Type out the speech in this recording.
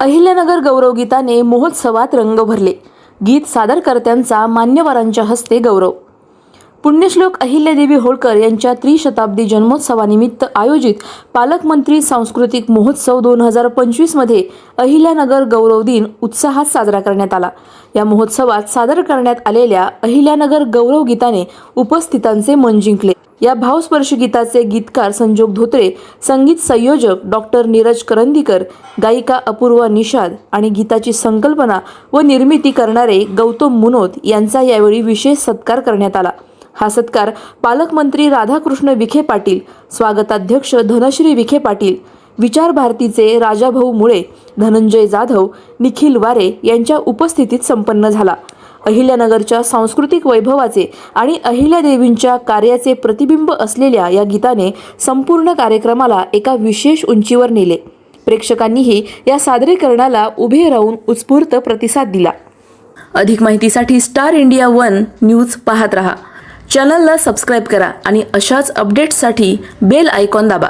अहिल्यानगर गौरवगीताने महोत्सवात रंग भरले. गीत सादरकर्त्यांचा मान्यवरांच्या हस्ते गौरव. पुण्यश्लोक अहिल्यादेवी होळकर यांच्या त्रिशताब्दी जन्मोत्सवानिमित्त आयोजित पालकमंत्री सांस्कृतिक महोत्सव दोन हजार पंचवीसमध्ये अहिल्यानगर गौरव दिन उत्साहात साजरा करण्यात आला. या महोत्सवात सादर करण्यात आलेल्या अहिल्यानगर गौरव गीताने उपस्थितांचे मन जिंकले. या भावस्पर्शी गीताचे गीतकार संजोग धोत्रे संगीत संयोजक डॉक्टर नीरज करंदीकर गायिका अपूर्वा निषाद आणि गीताची संकल्पना व निर्मिती करणारे गौतम मुनोत यांचा यावेळी विशेष सत्कार करण्यात आला. हा सत्कार पालकमंत्री राधाकृष्ण विखे पाटील स्वागताध्यक्ष धनश्री विखे पाटील विचार भारतीचे राजाभाऊ मुळे धनंजय जाधव निखिल वारे यांच्या उपस्थितीत संपन्न झाला. अहिल्यानगरच्या सांस्कृतिक वैभवाचे आणि अहिल्यादेवींच्या कार्याचे प्रतिबिंब असलेल्या या गीताने संपूर्ण कार्यक्रमाला एका विशेष उंचीवर नेले. प्रेक्षकांनीही या सादरीकरणाला उभे राहून उत्स्फूर्त प्रतिसाद दिला. अधिक माहितीसाठी स्टार इंडिया वन न्यूज पाहत रहा. चॅनलला सबस्क्राईब करा आणि अशाच अपडेट्ससाठी बेल आयकॉन दाबा.